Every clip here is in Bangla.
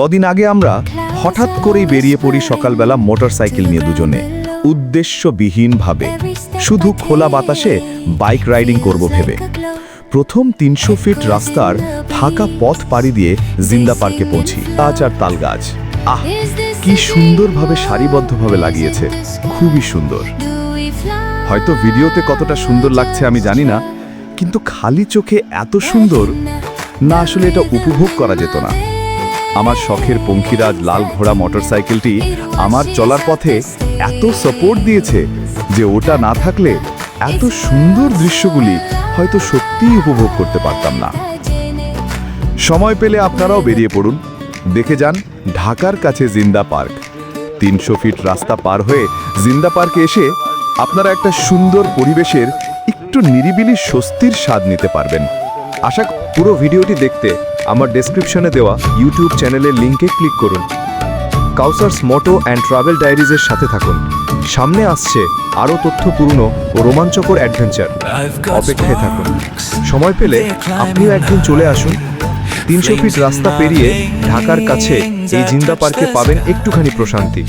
কদিন আগে আমরা হঠাৎ করেই বেরিয়ে পড়ি সকালবেলা মোটরসাইকেল নিয়ে দুজনে। উদ্দেশ্যবিহীনভাবে। শুধু খোলা বাতাসে বাইক রাইডিং করব ভেবে। প্রথম তিনশো ফিট রাস্তার ফাঁকা পথ পাড়ি দিয়ে জিন্দা পার্কে পৌঁছি। গাছ আর তাল গাছ আহ, কি সুন্দরভাবে সারিবদ্ধভাবে লাগিয়েছে। খুবই সুন্দর। হয়তো ভিডিওতে কতটা সুন্দর লাগছে আমি জানি না, কিন্তু খালি চোখে এত সুন্দর, না আসলে এটা উপভোগ করা যেত না। আমার শখের পঙ্খিরাজ লাল ঘোড়া মোটরসাইকেলটি আমার চলার পথে এত সাপোর্ট দিয়েছে যে ওটা না থাকলে এত সুন্দর দৃশ্যগুলি হয়তো সত্যিই উপভোগ করতে পারতাম না। সময় পেলে আপনারাও বেরিয়ে পড়ুন। দেখে যান ঢাকার কাছে জিন্দা পার্ক। তিনশো ফিট রাস্তা পার হয়ে জিন্দা পার্কে এসে আপনারা একটা সুন্দর পরিবেশের একটু নিরিবিলি স্বস্তির স্বাদ নিতে পারবেন। আশা পুরো ভিডিওটি দেখতে আমার ডেসক্রিপশনে দেওয়া ইউটিউব চ্যানেলের লিঙ্কে ক্লিক করুন। কাউসার্স মোটো অ্যান্ড ট্রাভেল ডায়েরিজের সাথে থাকুন। সামনে আসছে আরও তথ্যপূর্ণ ও রোমাঞ্চকর অ্যাডভেঞ্চার অপেক্ষায় থাকুন। সময় পেলে আপনিও একদিন চলে আসুন। তিনশো ফিট রাস্তা পেরিয়ে ঢাকার কাছে এই জিন্দা পার্কে পাবেন একটুখানি প্রশান্তি।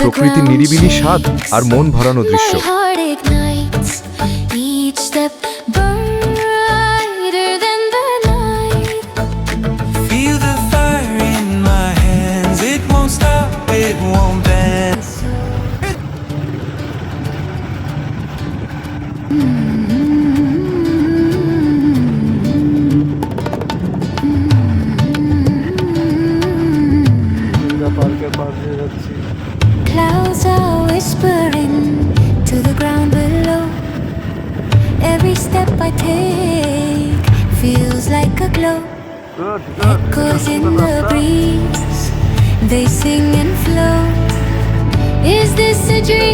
প্রকৃতির নিরিবিলি স্বাদ আর মন ভরানো দৃশ্য। Clouds are whispering to the ground below. Every step I take feels like a glow. Echoes in the breeze, they sing and flow. Is this a dream